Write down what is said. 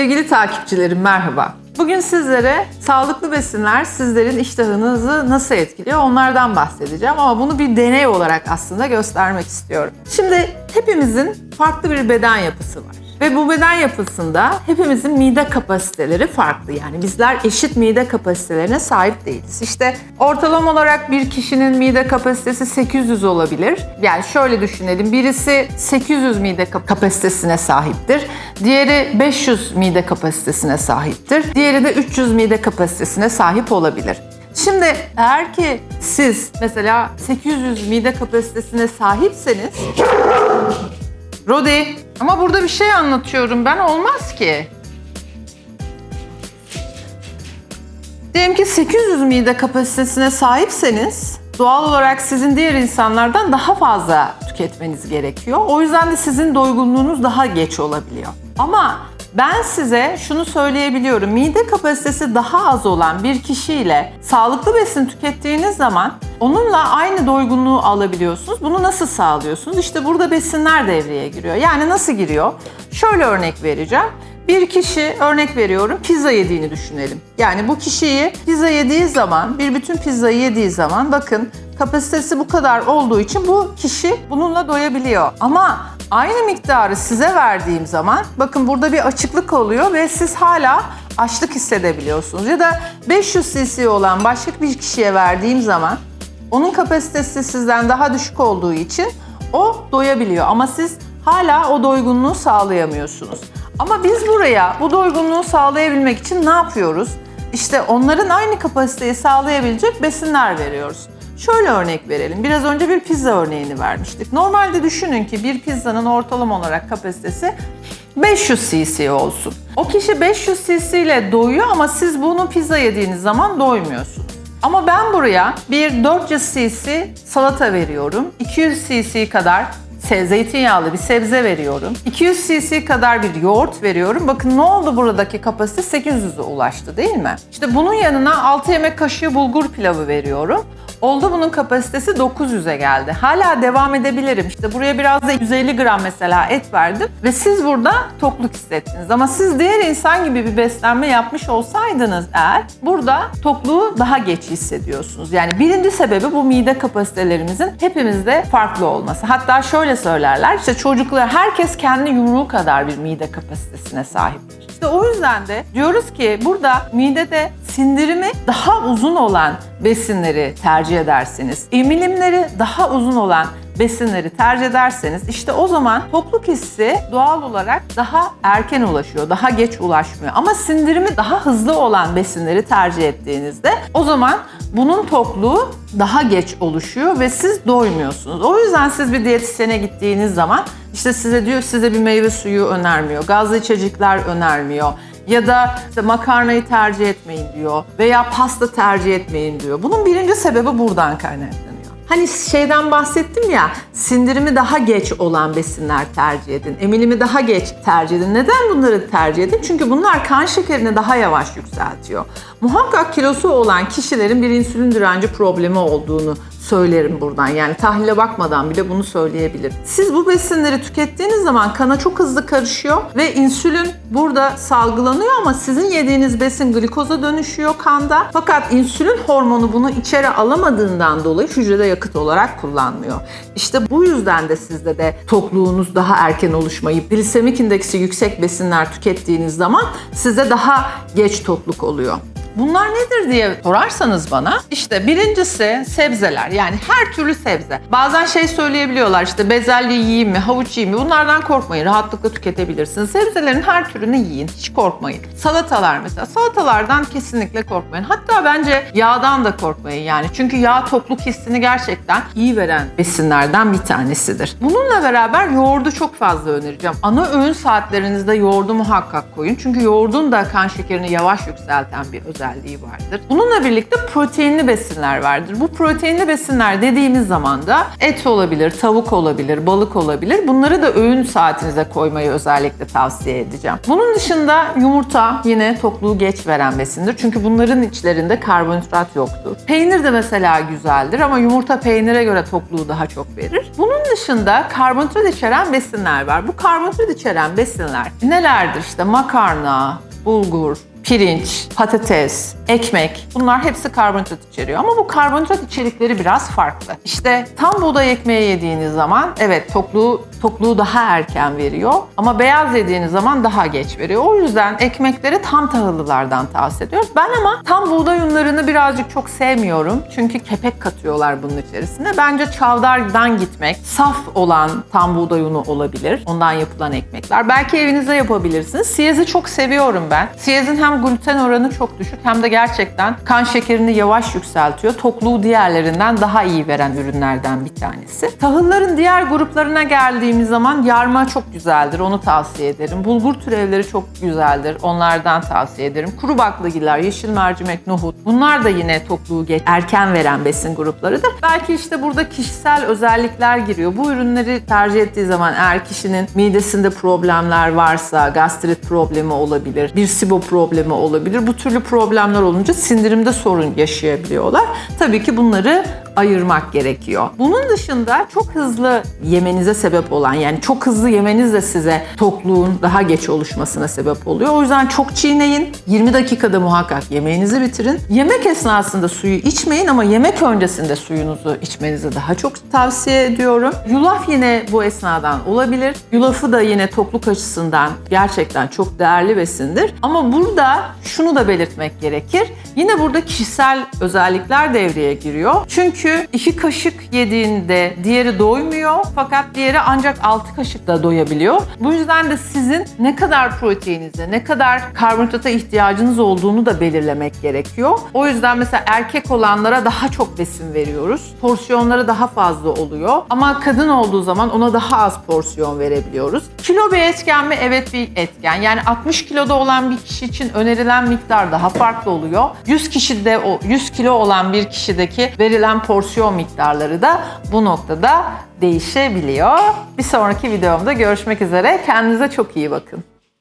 Sevgili takipçilerim merhaba. Bugün sizlere sağlıklı besinler sizlerin iştahınızı nasıl etkiliyor onlardan bahsedeceğim ama bunu bir deney olarak aslında göstermek istiyorum. Şimdi hepimizin farklı bir beden yapısı var. Ve bu beden yapısında hepimizin mide kapasiteleri farklı. Yani bizler eşit mide kapasitelerine sahip değiliz. İşte ortalama olarak bir kişinin mide kapasitesi 800 olabilir. Yani şöyle düşünelim. Birisi 800 mide kap- kapasitesine sahiptir. Diğeri 500 mide kapasitesine sahiptir. Diğeri de 300 mide kapasitesine sahip olabilir. Şimdi eğer ki siz mesela 800 mide kapasitesine sahipseniz Rodi ama burada bir şey anlatıyorum ben olmaz ki. Diyelim ki 800 mide kapasitesine sahipseniz doğal olarak sizin diğer insanlardan daha fazla tüketmeniz gerekiyor. O yüzden de sizin doygunluğunuz daha geç olabiliyor. Ama ben size şunu söyleyebiliyorum. Mide kapasitesi daha az olan bir kişiyle sağlıklı besin tükettiğiniz zaman onunla aynı doygunluğu alabiliyorsunuz. Bunu nasıl sağlıyorsunuz? İşte burada besinler devreye giriyor. Yani nasıl giriyor? Şöyle örnek vereceğim. Bir kişi örnek veriyorum pizza yediğini düşünelim. Yani bu kişiyi pizza yediği zaman bir bütün pizzayı yediği zaman bakın kapasitesi bu kadar olduğu için bu kişi bununla doyabiliyor. Ama aynı miktarı size verdiğim zaman bakın burada bir açıklık oluyor ve siz hala açlık hissedebiliyorsunuz. Ya da 500 cc olan başka bir kişiye verdiğim zaman onun kapasitesi sizden daha düşük olduğu için o doyabiliyor ama siz hala o doygunluğu sağlayamıyorsunuz. Ama biz buraya bu doygunluğu sağlayabilmek için ne yapıyoruz? İşte onların aynı kapasiteyi sağlayabilecek besinler veriyoruz. Şöyle örnek verelim. Biraz önce bir pizza örneğini vermiştik. Normalde düşünün ki bir pizzanın ortalama olarak kapasitesi 500 cc olsun. O kişi 500 cc ile doyuyor ama siz bunu pizza yediğiniz zaman doymuyorsunuz. Ama ben buraya bir 400 cc salata veriyorum. 200 cc kadar zeytinyağlı bir sebze veriyorum. 200 cc kadar bir yoğurt veriyorum. Bakın ne oldu buradaki kapasite 800'e ulaştı değil mi? İşte bunun yanına 6 yemek kaşığı bulgur pilavı veriyorum. Oldu bunun kapasitesi 900'e geldi. Hala devam edebilirim. İşte buraya biraz da 150 gram mesela et verdim ve siz burada tokluk hissettiniz. Ama siz diğer insan gibi bir beslenme yapmış olsaydınız eğer burada tokluğu daha geç hissediyorsunuz. Yani birinci sebebi bu mide kapasitelerimizin hepimizde farklı olması. Hatta şöyle söylerler işte çocuklar herkes kendi yumruğu kadar bir mide kapasitesine sahiptir. İşte o yüzden de diyoruz ki burada midede sindirimi daha uzun olan besinleri tercih ederseniz, emilimleri daha uzun olan besinleri tercih ederseniz işte o zaman tokluk hissi doğal olarak daha erken ulaşıyor, daha geç ulaşmıyor. Ama sindirimi daha hızlı olan besinleri tercih ettiğinizde o zaman bunun tokluğu daha geç oluşuyor ve siz doymuyorsunuz. O yüzden siz bir diyetisyene gittiğiniz zaman işte size diyor size bir meyve suyu önermiyor, gazlı içecekler önermiyor ya da işte makarnayı tercih etmeyin diyor veya pasta tercih etmeyin diyor. Bunun birinci sebebi buradan kaynaklanıyor. Hani şeyden bahsettim ya, sindirimi daha geç olan besinler tercih edin, emilimi daha geç tercih edin. Neden bunları tercih edin? Çünkü bunlar kan şekerini daha yavaş yükseltiyor. Muhakkak kilosu olan kişilerin bir insülin direnci problemi olduğunu söylerim buradan. Yani tahlile bakmadan bile bunu söyleyebilirim. Siz bu besinleri tükettiğiniz zaman kana çok hızlı karışıyor ve insülin burada salgılanıyor ama sizin yediğiniz besin glikoza dönüşüyor kanda. Fakat insülin hormonu bunu içeri alamadığından dolayı hücrede yakıt olarak kullanmıyor. İşte bu yüzden de sizde de tokluğunuz daha erken oluşmayıp glisemik indeksi yüksek besinler tükettiğiniz zaman sizde daha geç tokluk oluyor. Bunlar nedir diye sorarsanız bana işte birincisi sebzeler yani her türlü sebze. Bazen şey söyleyebiliyorlar işte bezelye yiyeyim mi havuç yiyeyim mi bunlardan korkmayın rahatlıkla tüketebilirsiniz. Sebzelerin her türünü yiyin hiç korkmayın. Salatalar mesela salatalardan kesinlikle korkmayın. Hatta bence yağdan da korkmayın yani çünkü yağ tokluk hissini gerçekten iyi veren besinlerden bir tanesidir. Bununla beraber yoğurdu çok fazla önereceğim. Ana öğün saatlerinizde yoğurdu muhakkak koyun çünkü yoğurdun da kan şekerini yavaş yükselten bir özelliği özelliği vardır. Bununla birlikte proteinli besinler vardır. Bu proteinli besinler dediğimiz zaman da et olabilir, tavuk olabilir, balık olabilir. Bunları da öğün saatinize koymayı özellikle tavsiye edeceğim. Bunun dışında yumurta yine tokluğu geç veren besindir. Çünkü bunların içlerinde karbonhidrat yoktur. Peynir de mesela güzeldir ama yumurta peynire göre tokluğu daha çok verir. Bunun dışında karbonhidrat içeren besinler var. Bu karbonhidrat içeren besinler nelerdir? İşte makarna, bulgur, pirinç, patates, ekmek bunlar hepsi karbonhidrat içeriyor. Ama bu karbonhidrat içerikleri biraz farklı. İşte tam buğday ekmeği yediğiniz zaman evet tokluğu tokluğu daha erken veriyor ama beyaz yediğiniz zaman daha geç veriyor. O yüzden ekmekleri tam tahıllılardan tavsiye ediyoruz. Ben ama tam buğday unlarını birazcık çok sevmiyorum. Çünkü kepek katıyorlar bunun içerisine. Bence çavdardan gitmek, saf olan tam buğday unu olabilir. Ondan yapılan ekmekler. Belki evinizde yapabilirsiniz. Siyezi çok seviyorum ben. Siyezin hem gluten oranı çok düşük hem de gerçekten kan şekerini yavaş yükseltiyor. Tokluğu diğerlerinden daha iyi veren ürünlerden bir tanesi. Tahılların diğer gruplarına geldiğimiz zaman yarma çok güzeldir. Onu tavsiye ederim. Bulgur türevleri çok güzeldir. Onlardan tavsiye ederim. Kuru baklagiller, yeşil mercimek, nohut. Bunlar da yine tokluğu geç, erken veren besin gruplarıdır. Belki işte burada kişisel özellikler giriyor. Bu ürünleri tercih ettiği zaman eğer kişinin midesinde problemler varsa, gastrit problemi olabilir, bir SIBO problemi olabilir. Bu türlü problemler olunca sindirimde sorun yaşayabiliyorlar. Tabii ki bunları ayırmak gerekiyor. Bunun dışında çok hızlı yemenize sebep olan yani çok hızlı yemeniz de size tokluğun daha geç oluşmasına sebep oluyor. O yüzden çok çiğneyin. 20 dakikada muhakkak yemeğinizi bitirin. Yemek esnasında suyu içmeyin ama yemek öncesinde suyunuzu içmenizi daha çok tavsiye ediyorum. Yulaf yine bu esnadan olabilir. Yulafı da yine tokluk açısından gerçekten çok değerli besindir. Ama burada şunu da belirtmek gerekir. Yine burada kişisel özellikler devreye giriyor. Çünkü iki kaşık yediğinde diğeri doymuyor fakat diğeri ancak 6 kaşık da doyabiliyor. Bu yüzden de sizin ne kadar proteininize, ne kadar karbonhidrata ihtiyacınız olduğunu da belirlemek gerekiyor. O yüzden mesela erkek olanlara daha çok besin veriyoruz. Porsiyonları daha fazla oluyor. Ama kadın olduğu zaman ona daha az porsiyon verebiliyoruz. Kilo bir etken mi? Evet bir etken. Yani 60 kiloda olan bir kişi için önerilen miktar daha farklı oluyor. 100 kişide o 100 kilo olan bir kişideki verilen porsiyon miktarları da bu noktada değişebiliyor. Bir sonraki videomda görüşmek üzere. Kendinize çok iyi bakın.